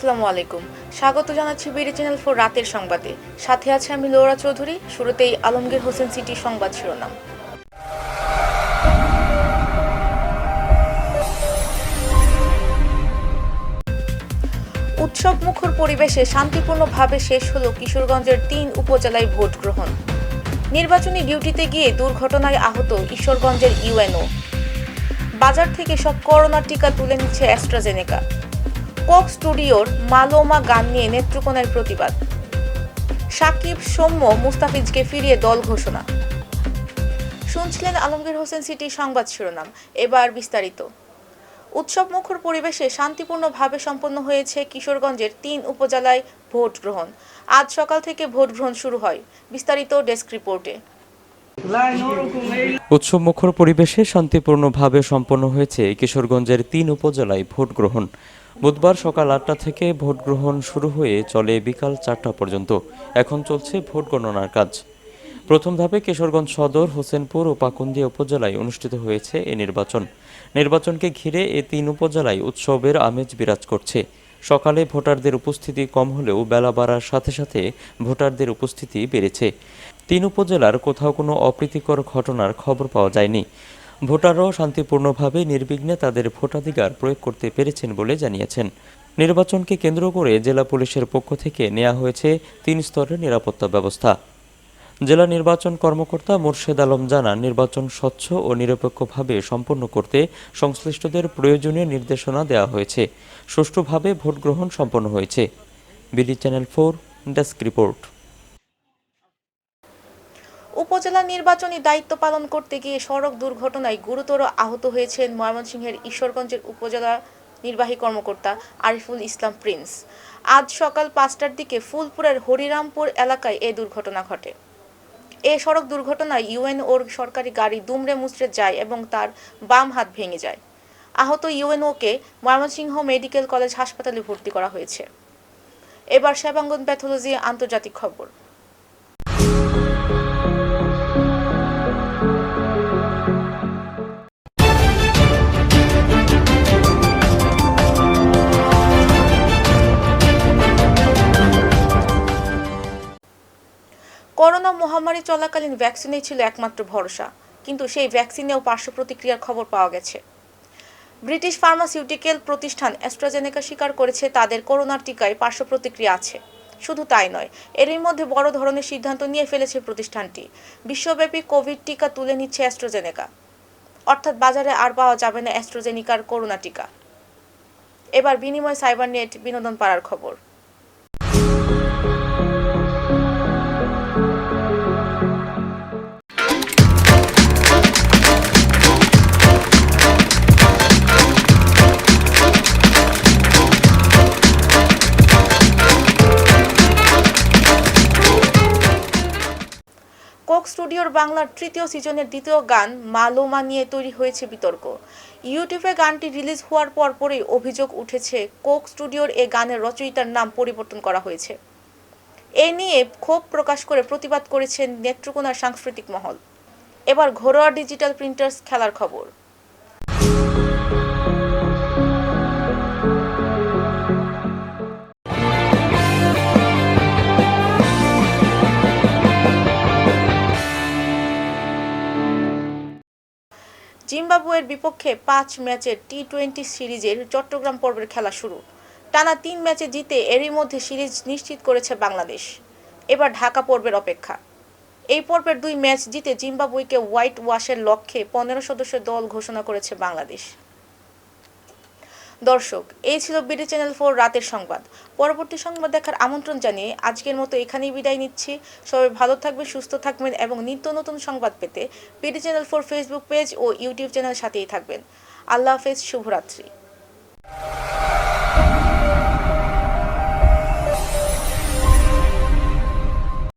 আসসালামু আলাইকুম। স্বাগত জানাচ্ছি বিডি চ্যানেল ফোর রাতের সংবাদে। সাথে আছে আমি লোরা চৌধুরী। শুরুতেই আলমগীর হোসেন সিটি সংবাদ শিরোনাম। উৎসব মুখর পরিবেশে শান্তিপূর্ণভাবে শেষ হলো কিশোরগঞ্জের তিন উপজেলায় ভোট গ্রহণ। নির্বাচনী ডিউটিতে গিয়ে দুর্ঘটনায় আহত ঈশ্বরগঞ্জের ইউএনও। বাজার থেকে সব করোনা টিকা তুলে নিচ্ছে অ্যাস্ট্রাজেনেকা। কোক স্টুডিওর মালোমা গান নিয়ে নেত্রকোনার প্রতিবাদ। সাকিব, সৌম্য, মুস্তাফিজকে ফিরিয়ে দল ঘোষণা। শুনছিলেন আলমগীর হোসেন সিটি সংবাদ শিরোনাম। এবার বিস্তারিত। উৎসব মুখর পরিবেশে শান্তিপূর্ণভাবে সম্পন্ন হয়েছে কিশোরগঞ্জের তিন উপজেলায় ভোট গ্রহণ আজ সকাল থেকে ভোট গ্রহণ শুরু হয়। বিস্তারিত ডেস্ক রিপোর্টে। উৎসব মুখর পরিবেশে শান্তিপূর্ণভাবে সম্পন্ন হয়েছে কিশোরগঞ্জের তিন উপজেলায় ভোট গ্রহণ। বুধবার সকাল আটটা থেকে ভোট গ্রহণ শুরু হয়ে চলে বিকাল চারটা পর্যন্ত। এখন চলছে ভোট গণনার কাজ। প্রথম ধাপে কিশোরগঞ্জ সদর, হোসেনপুর ও পাকুন্দিয়া উপজেলায় অনুষ্ঠিত হয়েছে এ নির্বাচন। নির্বাচনকে ঘিরে এ তিন উপজেলায় উৎসবের আমেজ বিরাজ করছে। সকালে ভোটারদের উপস্থিতি কম হলেও বেলা বাড়ার সাথে সাথে ভোটারদের উপস্থিতি বেড়েছে। তিন উপজেলার কোথাও কোনো অপ্রীতিকর ঘটনার খবর পাওয়া যায়নি। ভোটাররাও শান্তিপূর্ণভাবে নির্বিঘ্নে তাদের ভোটাধিকার প্রয়োগ করতে পেরেছেন বলে জানিয়েছেন। নির্বাচনকে কেন্দ্র করে জেলা পুলিশের পক্ষ থেকে নেওয়া হয়েছে তিন স্তরের নিরাপত্তা ব্যবস্থা। জেলা নির্বাচন কর্মকর্তা মুর্শেদ আলম জানান, নির্বাচন স্বচ্ছ ও নিরপেক্ষভাবে সম্পন্ন করতে সংশ্লিষ্টদের প্রয়োজনীয় নির্দেশনা দেওয়া হয়েছে। সুষ্ঠুভাবে ভোট গ্রহণ সম্পন্ন হয়েছে। BD channel four, desk report. উপজেলা নির্বাচনী দায়িত্ব পালন করতে গিয়ে সড়ক দুর্ঘটনায় গুরুতর আহত হয়েছেন ময়মনসিংহের ঈশ্বরগঞ্জের উপজেলা নির্বাহী কর্মকর্তা আরিফুল ইসলাম প্রিন্স। আজ সকাল পাঁচটার দিকে ফুলপুরের হরিরামপুর এলাকায় এ দুর্ঘটনা ঘটে। এ সড়ক দুর্ঘটনায় ইউএনওর সরকারি গাড়ি দুমড়ে মুচড়ে যায় এবং তার বাম হাত ভেঙে যায়। আহত ইউএনওকে ময়মনসিংহ মেডিকেল কলেজ হাসপাতালে ভর্তি করা হয়েছে। এবার সেবাঙ্গন প্যাথোলজি আন্তর্জাতিক খবর। করোনা মহামারী চলাকালীন ভ্যাকসিনেই ছিল একমাত্র ভরসা, কিন্তু সেই ভ্যাকসিনেও পার্শ্ব প্রতিক্রিয়ার খবর পাওয়া গেছে। ব্রিটিশ ফার্মাসিউটিক্যাল প্রতিষ্ঠান অ্যাস্ট্রাজেনেকা স্বীকার করেছে তাদের করোনার টিকায় পার্শ্ব প্রতিক্রিয়া আছে। শুধু তাই নয়, এরই মধ্যে বড় ধরনের সিদ্ধান্ত নিয়ে ফেলেছে প্রতিষ্ঠানটি। বিশ্বব্যাপী কোভিড টিকা তুলে নিচ্ছে অ্যাস্ট্রাজেনেকা অর্থাৎ বাজারে আর পাওয়া যাবে না অ্যাস্ট্রোজেনিকার করোনা টিকা। এবার বিনিময় সাইবার নেট বিনোদন পাড়ার খবর। স্টুডিওর বাংলার তৃতীয় সিজনের দ্বিতীয় গান মালোমা নিয়ে তৈরি হয়েছে বিতর্ক। ইউটিউবে গানটি রিলিজ হওয়ার পর পরই অভিযোগ উঠেছে, কোক স্টুডিওর এ গানের রচয়িতার নাম পরিবর্তন করা হয়েছে। এ নিয়ে ক্ষোভ প্রকাশ করে প্রতিবাদ করেছেন নেত্রকোনার সাংস্কৃতিক মহল। এবার ঘরোয়া ডিজিটাল প্রিন্টার্স খেলার খবর। জিম্বাবুয়ের বিপক্ষে পাঁচ ম্যাচের টি টোয়েন্টি সিরিজের চট্টগ্রাম পর্বের খেলা শুরু। টানা তিন ম্যাচে জিতে এরই মধ্যে সিরিজ নিশ্চিত করেছে বাংলাদেশ। এবার ঢাকা পর্বের অপেক্ষা। এই পর্বের দুই ম্যাচ জিতে জিম্বাবুয়েকে হোয়াইট ওয়াশের লক্ষ্যে পনেরো সদস্য দল ঘোষণা করেছে বাংলাদেশ। দর্শক, এই ছিল বিডি চ্যানেল ফোর রাতের সংবাদ। পরবর্তী সংবাদ দেখার আমন্ত্রণ জানিয়ে আজকের মতো এখানেই বিদায় নিচ্ছি। সবাই ভালো থাকবেন, সুস্থ থাকবেন এবং নিত্য নতুন সংবাদ পেতে BD channel four Facebook page ও ইউটিউব চ্যানেল সাথেই থাকবেন। আল্লাহ হাফেজ, শুভরাত্রি।